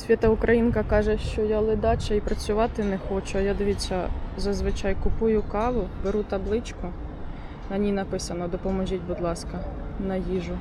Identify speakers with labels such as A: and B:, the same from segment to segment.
A: Свята Українка каже, що я ледача і працювати не хочу. Я дивіться, зазвичай купую каву, беру табличку. На ній написано Допоможіть, будь ласка, на їжу.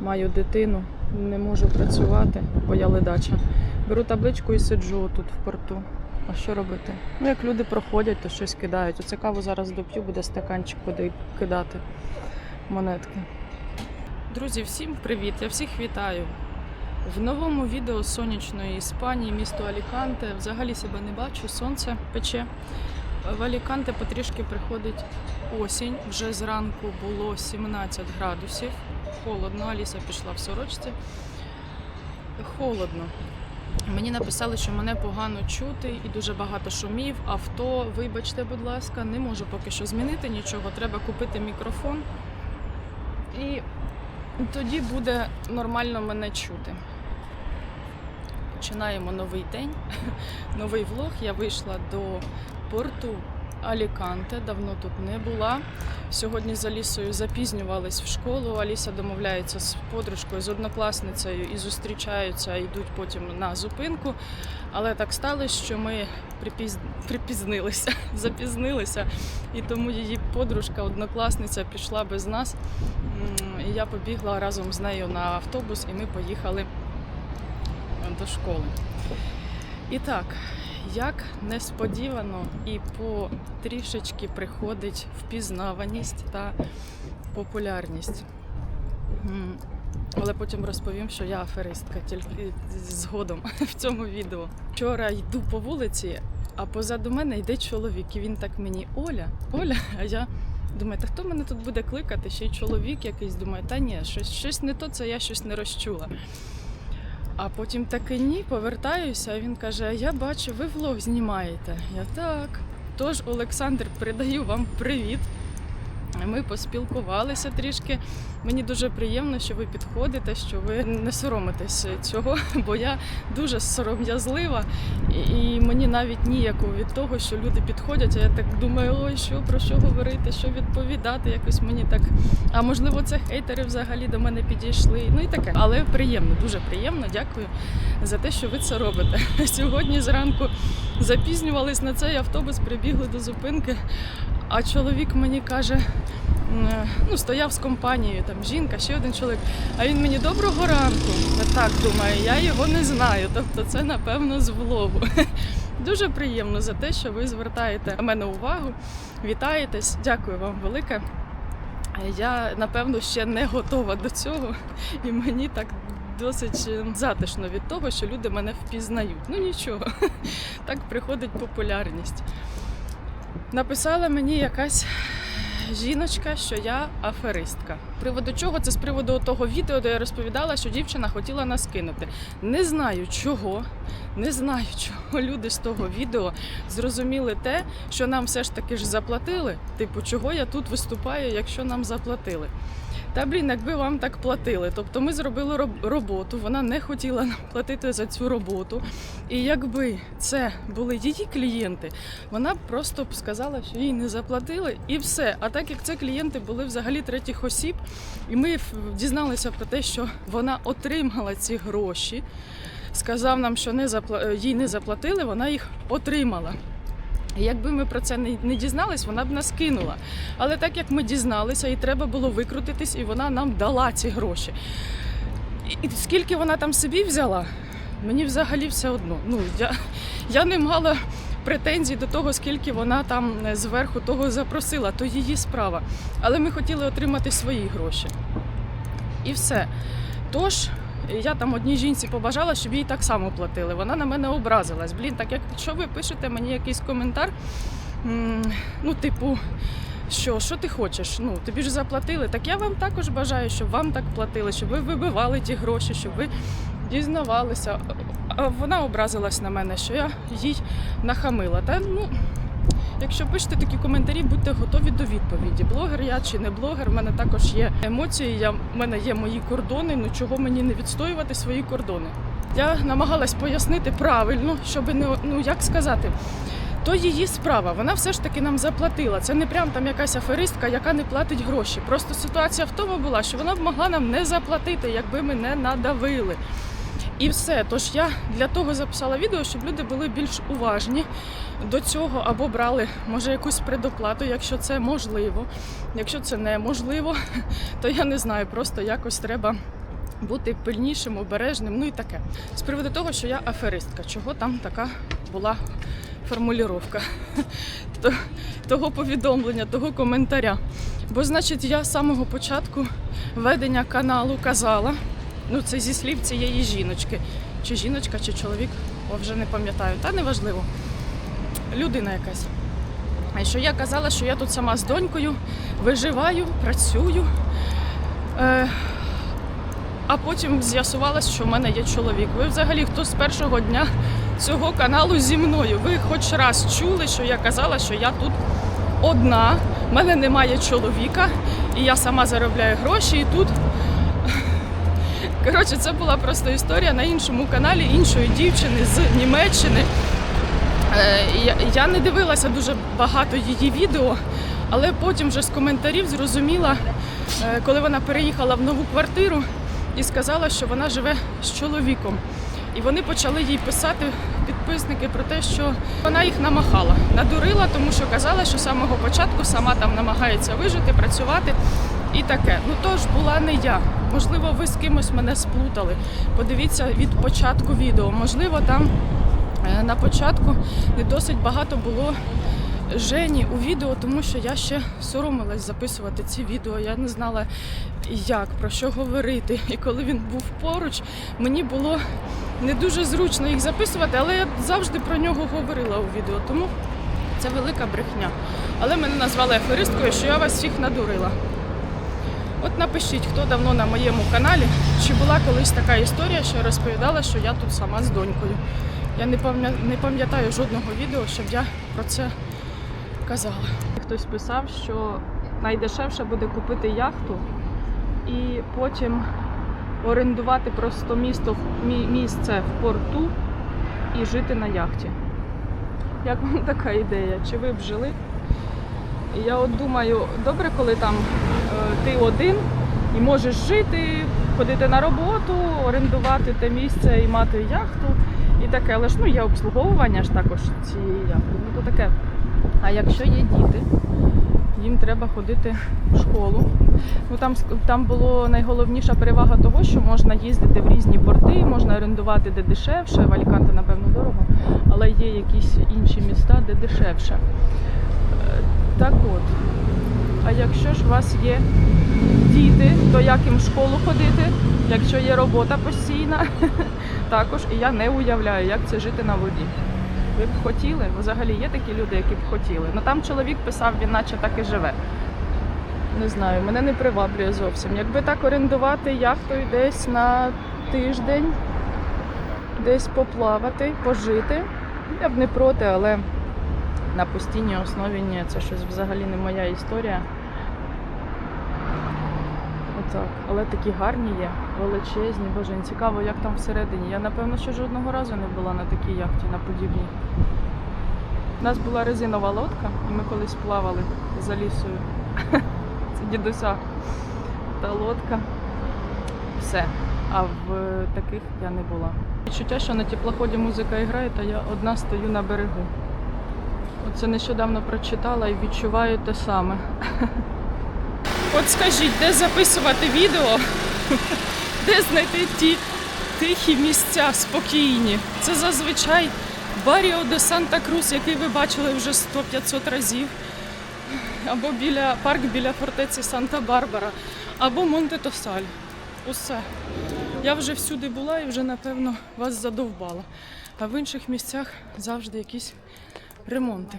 A: Маю дитину, не можу працювати, бо я ледача. Беру табличку і сиджу тут в порту. А що робити? Ну, як люди проходять, то щось кидають. Оце каву зараз доп'ю, буде стаканчик куди кидати монетки. Друзі, всім привіт! Я всіх вітаю. В новому відео сонячної Іспанії, місто Аліканте. Взагалі себе не бачу, сонце пече. В Аліканте потрішки приходить осінь. Вже зранку було 17 градусів. Холодно, Аліса пішла в сорочці. Холодно. Мені написали, що мене погано чути і дуже багато шумів. Авто, вибачте, будь ласка, не можу поки що змінити нічого. Треба купити мікрофон. І тоді буде нормально мене чути. Починаємо новий день, новий влог. Я вийшла до порту Аліканте, давно тут не була. Сьогодні з Алісою запізнювались в школу. Аліса домовляється з подружкою, з однокласницею і зустрічаються, йдуть потім на зупинку. Але так сталося, що ми припіз... припізнилися, запізнилися, і тому її подружка, однокласниця пішла без нас. І я побігла разом з нею на автобус, і ми поїхали до школи. І так, як несподівано і по трішечки приходить впізнаваність та популярність. Але потім розповім, що я аферистка, тільки згодом в цьому відео. Вчора йду по вулиці, а позаду мене йде чоловік, і він так мені Оля, Оля, а я. Думаю, та хто мене тут буде кликати? Ще й чоловік якийсь думаю, та ні, щось, щось не то, це я щось не розчула. А потім таки ні, повертаюся, він каже: Я бачу, ви влог знімаєте. Я так. Тож, Олександр, передаю вам привіт. Ми поспілкувалися трішки. Мені дуже приємно, що ви підходите, що ви не соромитесь цього, бо я дуже сором'язлива, і, мені навіть ніяко від того, що люди підходять. А я так думаю, ой, що про що говорити, що відповідати. Якось мені так. А можливо, це хейтери взагалі до мене підійшли. Ну і таке. Але приємно, дуже приємно. Дякую за те, що ви це робите. Сьогодні зранку запізнювались на цей автобус, прибігли до зупинки. А чоловік мені каже, ну стояв з компанією, там жінка, ще один чоловік. А він мені доброго ранку. Я так думаю, я його не знаю. Тобто це напевно з влогу. Дуже приємно за те, що ви звертаєте на мене увагу, вітаєтесь. Дякую вам велике. Я напевно ще не готова до цього, і мені так досить е, затишно від того, що люди мене впізнають. Ну нічого, так приходить популярність. Написала мені якась жіночка, що я аферистка. Приводу чого? Це з приводу того відео, де я розповідала, що дівчина хотіла нас кинути. Не знаю чого, не знаю, чого люди з того відео зрозуміли те, що нам все ж таки ж заплатили. Типу, чого я тут виступаю, якщо нам заплатили. Та блін, якби вам так платили. Тобто ми зробили роботу, вона не хотіла платити за цю роботу. І якби це були її клієнти, вона б просто б сказала, що їй не заплатили, і все. А так як це клієнти були взагалі третіх осіб, і ми дізналися про те, що вона отримала ці гроші, сказав нам, що не запла... їй не заплатили, вона їх отримала. Якби ми про це не, дізнались, вона б нас кинула. Але так як ми дізналися, і треба було викрутитись, і вона нам дала ці гроші. І скільки вона там собі взяла, мені взагалі все одно. Ну, я, я не мала претензій до того, скільки вона там е, зверху того запросила, то її справа. Але ми хотіли отримати свої гроші. І все. Тож. Я там одній жінці побажала, щоб їй так само платили. Вона на мене образилась. Блін, так як якщо ви пишете мені якийсь коментар, ну, типу, що, що ти хочеш? Ну, тобі ж заплатили. Так я вам також бажаю, щоб вам так платили, щоб ви вибивали ті гроші, щоб ви дізнавалися. Вона образилась на мене, що я їй нахамила. Та ну. Якщо пишете такі коментарі, будьте готові до відповіді. Блогер я чи не блогер, в мене також є емоції, я, в мене є мої кордони. Ну чого мені не відстоювати свої кордони? Я намагалась пояснити правильно, щоб не ну як сказати. То її справа, вона все ж таки нам заплатила. Це не прям там якась аферистка, яка не платить гроші. Просто ситуація в тому була, що вона б могла нам не заплатити, якби ми не надавили. І все. Тож я для того записала відео, щоб люди були більш уважні до цього або брали може якусь предоплату, якщо це можливо. Якщо це неможливо, то я не знаю, просто якось треба бути пильнішим, обережним, ну і таке. З приводу того, що я аферистка, чого там така була формулювання того повідомлення, того коментаря. Бо, значить, я з самого початку ведення каналу казала, ну це зі слів цієї жіночки, чи жіночка, чи чоловік, о, вже не пам'ятаю, та неважливо. Людина якась. Що я казала, що я тут сама з донькою виживаю, працюю. Е, а потім з'ясувалось, що в мене є чоловік. Ви взагалі хто з першого дня цього каналу зі мною? Ви хоч раз чули, що я казала, що я тут одна, в мене немає чоловіка, і я сама заробляю гроші, і тут. Коротше, це була просто історія на іншому каналі іншої дівчини з Німеччини. Е, Я, не дивилася дуже багато її відео, але потім вже з коментарів зрозуміла, е, коли вона переїхала в нову квартиру і сказала, що вона живе з чоловіком. І вони почали їй писати підписники про те, що вона їх намахала, надурила, тому що казала, що з самого початку сама там намагається вижити, працювати і таке. Ну тож була не я. Можливо, ви з кимось мене сплутали. Подивіться від початку відео. Можливо, там На початку не досить багато було Жені у відео, тому що я ще соромилась записувати ці відео. Я не знала, як, про що говорити. І коли він був поруч, мені було не дуже зручно їх записувати, але я завжди про нього говорила у відео. Тому це велика брехня. Але мене назвали аферисткою, що я вас всіх надурила. От напишіть, хто давно на моєму каналі, чи була колись така історія, що я розповідала, що я тут сама з донькою. Я не пам'ятаю жодного відео, щоб я про це казала. Хтось писав, що найдешевше буде купити яхту і потім орендувати просто місто місце в порту і жити на яхті. Як вам така ідея? Чи ви б жили? Я от думаю, добре, коли там е, ти один і можеш жити, ходити на роботу, орендувати те місце і мати яхту і таке. Але ж ну є обслуговування ж також цієї яхти. Ну то таке. А якщо є діти, їм треба ходити в школу. Ну там там було найголовніша перевага того, що можна їздити в різні порти, можна орендувати де дешевше. В Аліканте, напевно, дорого, але є якісь інші міста, де дешевше. Е, Так от. А якщо ж у вас є діти, то як їм в школу ходити, якщо є робота постійна, також і я не уявляю, як це жити на воді. Ви б хотіли? Взагалі є такі люди, які б хотіли. Ну там чоловік писав, він наче так і живе. Не знаю, мене не приваблює зовсім. Якби так орендувати яхтою десь на тиждень, десь поплавати, пожити, я б не проти, але на постійній основі ні, це щось взагалі не моя історія. Отак. Але такі гарні є, величезні, боже, цікаво, як там всередині. Я напевно, що жодного разу не була на такій яхті, на подібній. У нас була резинова лодка, і ми колись плавали за лісою. Це дідуся та лодка. Все. А в таких я не була. Відчуття, що на теплоході музика грає, та я одна стою на берегу. Оце нещодавно прочитала і відчуваю те саме. От скажіть, де записувати відео, де знайти ті тихі місця спокійні. Це зазвичай Баріо де Санта Крус, який ви бачили вже 100-500 разів. Або біля парк біля фортеці Санта-Барбара, або Монте Тосаль. Усе. Я вже всюди була і вже, напевно, вас задовбала. А в інших місцях завжди якісь ремонти.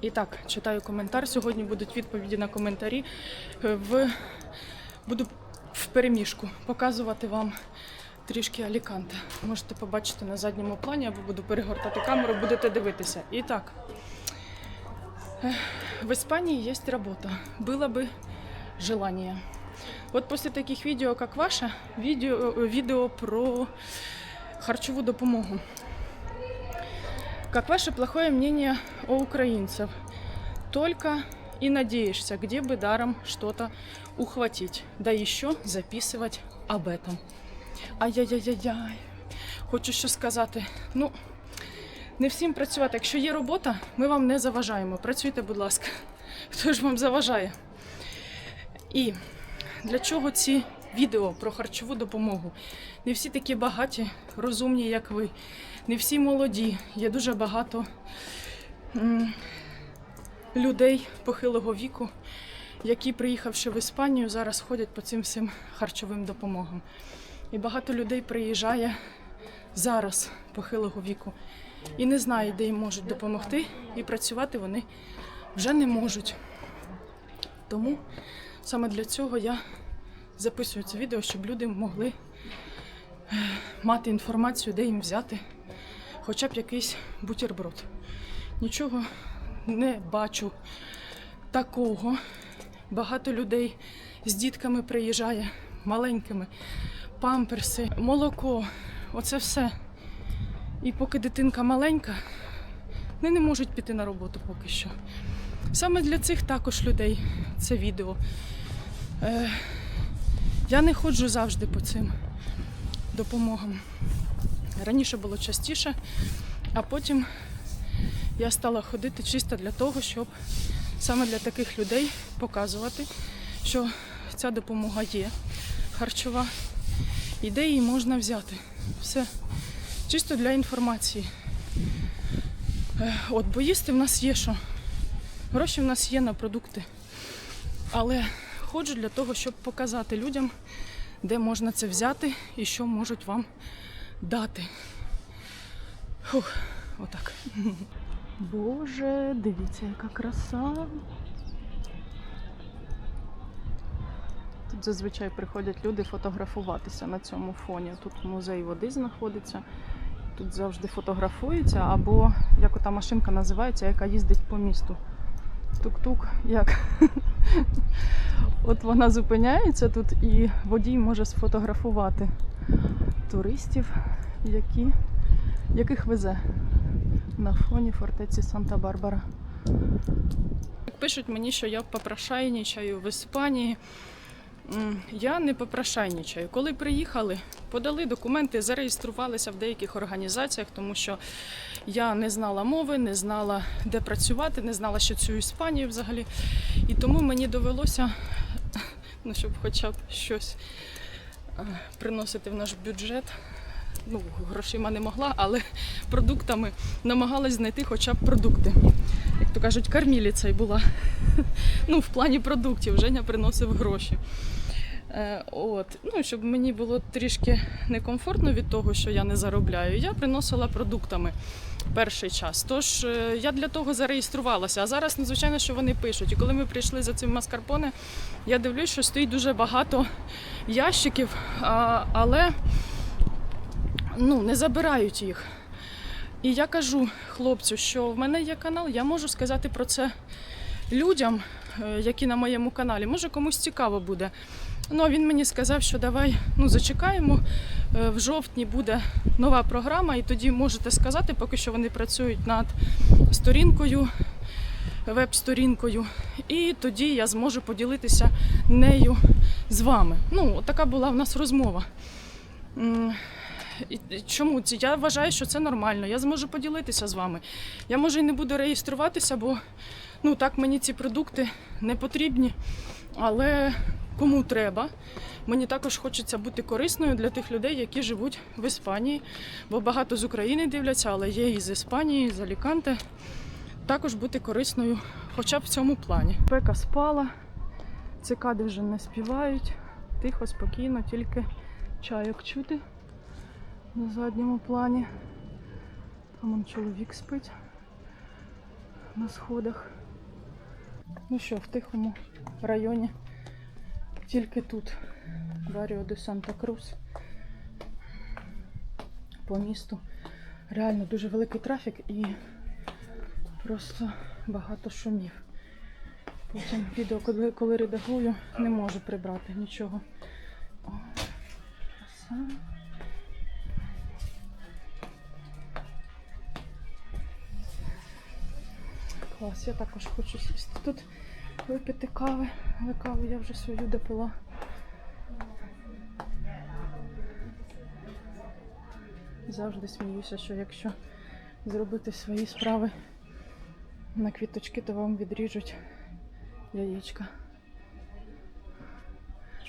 A: І так, читаю коментар. Сьогодні будуть відповіді на коментарі. Е, В... Буду в переміжку показувати вам трішки Аліканте. Можете побачити на задньому плані, або буду перегортати камеру, будете дивитися. І так, Ех, в Испании есть работа. Было бы желание. Вот после таких видео, как ваше, видео, э, видео про харчевую допомогу. Как ваше плохое мнение о украинцев? Только и надеешься, где бы даром что-то ухватить. Да еще записывать об этом. Ай-яй-яй-яй. Хочу що сказати. Ну, не всім працювати. Якщо є робота, ми вам не заважаємо. Працюйте, будь ласка. Хто ж вам заважає? І для чого ці відео про харчову допомогу? Не всі такі багаті, розумні, як ви. Не всі молоді. Є дуже багато людей похилого віку, які, приїхавши в Іспанію, зараз ходять по цим всім харчовим допомогам. І багато людей приїжджає зараз похилого віку і не знає, де їм можуть допомогти, і працювати вони вже не можуть. Тому саме для цього я записую це відео, щоб люди могли е, мати інформацію, де їм взяти хоча б якийсь бутерброд. Нічого не бачу такого. Багато людей з дітками приїжджає маленькими, памперси, молоко. Оце все. І поки дитинка маленька, вони не можуть піти на роботу поки що. Саме для цих також людей це відео. Я не ходжу завжди по цим допомогам. Раніше було частіше, а потім я стала ходити чисто для того, щоб саме для таких людей показувати, що ця допомога є харчова і де її можна взяти. Все чисто для інформації. Е, От, бо їсти в нас є що. Гроші в нас є на продукти. Але ходжу для того, щоб показати людям, де можна це взяти і що можуть вам дати. Фух, отак. Боже, дивіться, яка краса. Тут зазвичай приходять люди фотографуватися на цьому фоні. Тут музей води знаходиться. Тут завжди фотографуються, або як ота машинка називається, яка їздить по місту. Тук-тук, як. От вона зупиняється тут і водій може сфотографувати туристів, які, яких везе на фоні фортеці Санта-Барбара. Пишуть мені, що я попрошайничаю в Іспанії. Я не попрошайничаю. Коли приїхали, подали документи, зареєструвалися в деяких організаціях, тому що я не знала мови, не знала, де працювати, не знала, що цю Іспанію взагалі. І тому мені довелося, ну, щоб хоча б щось е, приносити в наш бюджет. Ну, грошима не могла, але продуктами намагалась знайти хоча б продукти. Як то кажуть, корміліця й була. Ну, в плані продуктів Женя приносив гроші. Е, От. Ну, щоб мені було трішки некомфортно від того, що я не заробляю, я приносила продуктами перший час. Тож е, я для того зареєструвалася. А зараз, надзвичайно, що вони пишуть. І коли ми прийшли за цим маскарпоне, я дивлюсь, що стоїть дуже багато ящиків, але ну, не забирають їх. І я кажу хлопцю, що в мене є канал, я можу сказати про це людям, е, які на моєму каналі. Може комусь цікаво буде. Ну, він мені сказав, що давай ну, зачекаємо. е, В жовтні буде нова програма, і тоді можете сказати, поки що вони працюють над сторінкою, веб-сторінкою. І тоді я зможу поділитися нею з вами. Ну, така була в нас розмова. Чому? Я вважаю, що це нормально. Я зможу поділитися з вами. Я може і не буду реєструватися, бо ну так мені ці продукти не потрібні. Але кому треба, мені також хочеться бути корисною для тих людей, які живуть в Іспанії. Бо багато з України дивляться, але є і з Іспанії, і з Аліканте. Також бути корисною, хоча б в цьому плані. Пека спала, цикади вже не співають. Тихо, спокійно, тільки чайок чути на задньому плані. Там он чоловік спить на сходах. Ну що, в тихому районі. Тільки тут Баріо де Санта Крус. По місту. Реально дуже великий трафік і просто багато шумів. Потім відео, коли, коли редагую, не можу прибрати нічого. Клас, я також хочу сісти тут, випити кави, але каву я вже свою допила. завжди сміюся, що якщо зробити свої справи на квіточки, то вам відріжуть яєчка.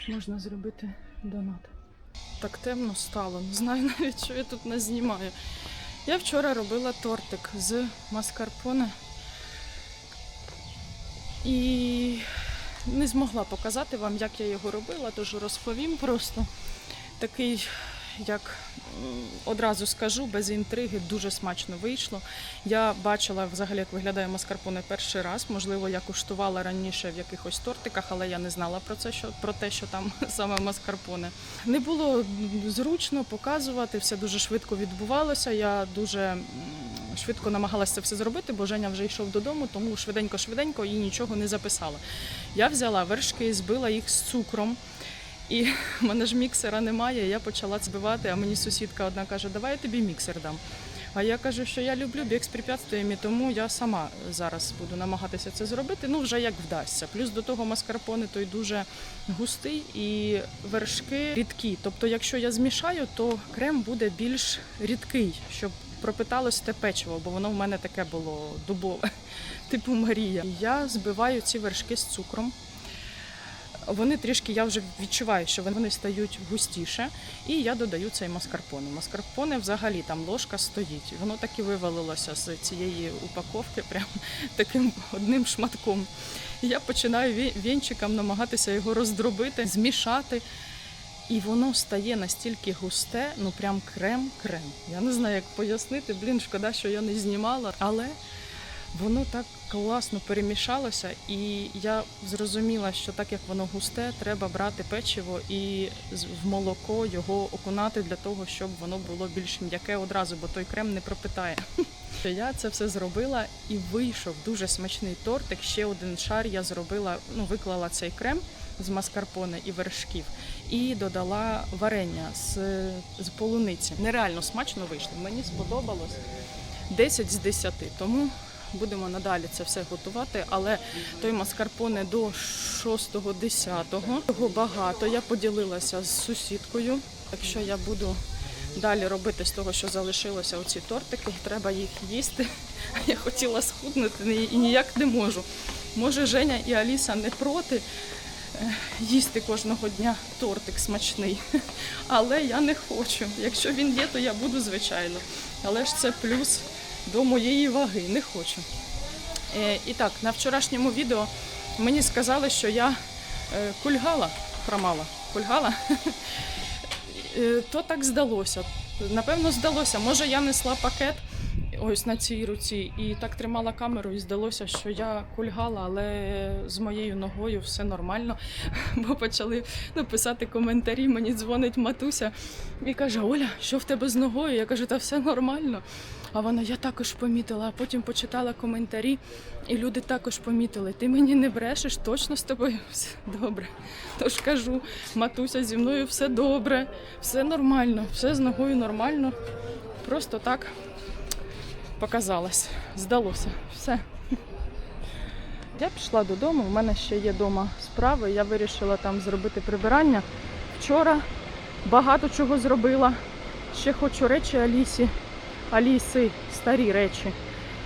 A: Можна зробити донат. Так темно стало. Не знаю навіть, що я тут не знімаю. Я вчора робила тортик з маскарпоне і не змогла показати вам, як я його робила, тож розповім просто. Такий, як одразу скажу, без інтриги, дуже смачно вийшло. Я бачила взагалі, як виглядає маскарпоне перший раз. Можливо, я куштувала раніше в якихось тортиках, але я не знала про це, що про те, що там саме маскарпоне. Не було зручно показувати, все дуже швидко відбувалося. Я дуже швидко намагалася це все зробити, бо Женя вже йшов додому, тому швиденько-швиденько і нічого не записала. Я взяла вершки, збила їх з цукром. І в мене ж міксера немає, я почала збивати, а мені сусідка одна каже, давай я тобі міксер дам. А я кажу, що я люблю біг з препятствиями, тому я сама зараз буду намагатися це зробити. Ну, вже як вдасться. Плюс до того маскарпоне той дуже густий і вершки рідкі. Тобто, якщо я змішаю, то крем буде більш рідкий, щоб пропиталось те печиво, бо воно в мене таке було дубове, типу Марія. Я збиваю ці вершки з цукром. Вони трішки, я вже відчуваю, що вони стають густіше, і я додаю цей маскарпоне. Маскарпоне взагалі там ложка стоїть. Воно так і вивалилося з цієї упаковки, прям таким одним шматком. Я починаю ві- вінчиком намагатися його роздробити, змішати. І воно стає настільки густе, ну прям крем-крем. Я не знаю, як пояснити. Блін, шкода, що я не знімала, але воно так класно перемішалося, і я зрозуміла, що так як воно густе, треба брати печиво і в молоко його окунати для того, щоб воно було більш м'яке одразу, бо той крем не пропитає. Я це все зробила і вийшов дуже смачний тортик. Ще один шар я зробила, ну виклала цей крем з маскарпоне і вершків, і додала варення з, з полуниці. Нереально смачно вийшло. Мені сподобалось 10 з 10. Тому будемо надалі це все готувати. Але той маскарпоне до 6-10. Його багато. Я поділилася з сусідкою. Якщо я буду далі робити з того, що залишилося оці тортики, треба їх їсти. Я хотіла схуднути і ніяк не можу. Може, Женя і Аліса не проти їсти кожного дня тортик смачний. Але я не хочу. Якщо він є, то я буду, звичайно. Але ж це плюс до моєї ваги. Не хочу. Е, І так, на вчорашньому відео мені сказали, що я е, кульгала, хромала, кульгала. Е, То так здалося. Напевно, здалося. Може, я несла пакет ось на цій руці і так тримала камеру, і здалося, що я кульгала, але з моєю ногою все нормально. Бо почали ну, писати коментарі. Мені дзвонить матуся і каже: Оля, що в тебе з ногою? Я кажу, та все нормально. А вона я також помітила, а потім почитала коментарі, і люди також помітили. Ти мені не брешеш, точно з тобою все добре. Тож кажу, матуся зі мною все добре, все нормально, все з ногою нормально. Просто так показалось, здалося. Все. Я пішла додому, у мене ще є вдома справи. Я вирішила там зробити прибирання. Вчора багато чого зробила. Ще хочу речі Алісі, Аліси, старі речі,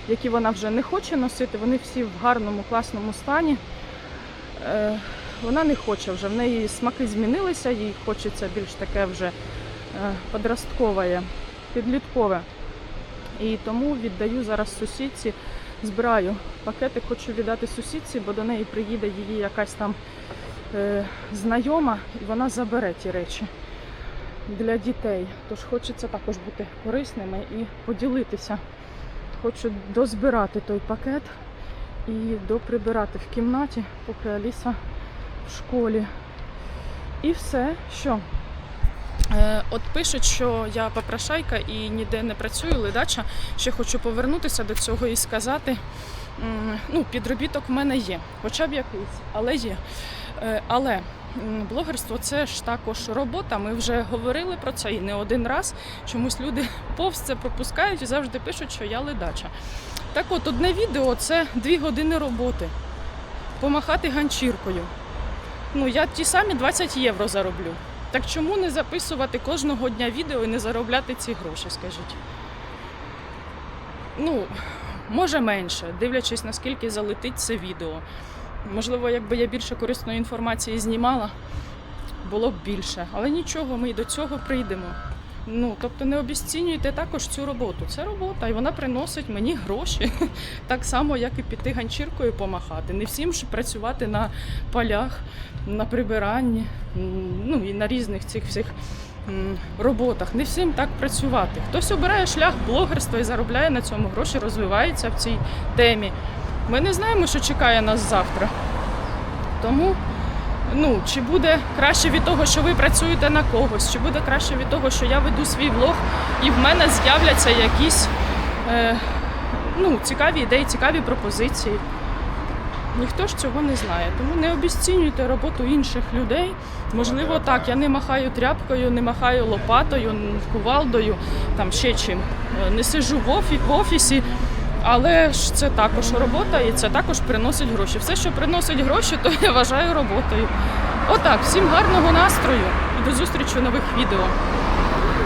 A: які вона вже не хоче носити. Вони всі в гарному, класному стані. Е, вона не хоче вже. В неї смаки змінилися, їй хочеться більш таке вже е, подросткове, підліткове. І тому віддаю зараз сусідці, збираю пакети, хочу віддати сусідці, бо до неї приїде її якась там е, знайома, і вона забере ті речі для дітей. Тож хочеться також бути корисними і поділитися. Хочу дозбирати той пакет і доприбирати в кімнаті, поки Аліса в школі. І все, що? Е, От пишуть, що я попрошайка і ніде не працюю, ледача. Ще хочу повернутися до цього і сказати, ну, підробіток в мене є, хоча б якийсь, але є. Е, Але блогерство це ж також робота. Ми вже говорили про це і не один раз. Чомусь люди повз це пропускають і завжди пишуть, що я ледача. Так от, одне відео це дві години роботи. Помахати ганчіркою. Ну, я ті самі 20 євро зароблю. Так чому не записувати кожного дня відео і не заробляти ці гроші, скажіть? Ну, може менше, дивлячись, наскільки залетить це відео. Можливо, якби я більше корисної інформації знімала, було б більше. Але нічого, ми й до цього прийдемо. Ну, тобто не обіцінюйте також цю роботу. Це робота, і вона приносить мені гроші. Так само, як і піти ганчіркою помахати. Не всім ж працювати на полях, на прибиранні, ну і на різних цих всіх роботах. Не всім так працювати. Хтось обирає шлях блогерства і заробляє на цьому гроші, розвивається в цій темі. Ми не знаємо, що чекає нас завтра. Тому ну, чи буде краще від того, що ви працюєте на когось, чи буде краще від того, що я веду свій влог і в мене з'являться якісь е, ну, цікаві ідеї, цікаві пропозиції. Ніхто ж цього не знає. Тому не обіцінюйте роботу інших людей. Можливо, так, я не махаю тряпкою, не махаю лопатою, кувалдою, там ще чим. Е, Не сижу в, офі, в офісі, але ж це також робота і це також приносить гроші. Все, що приносить гроші, то я вважаю роботою. Отак, всім гарного настрою і до зустрічі у нових відео.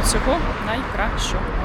A: Всього найкращого.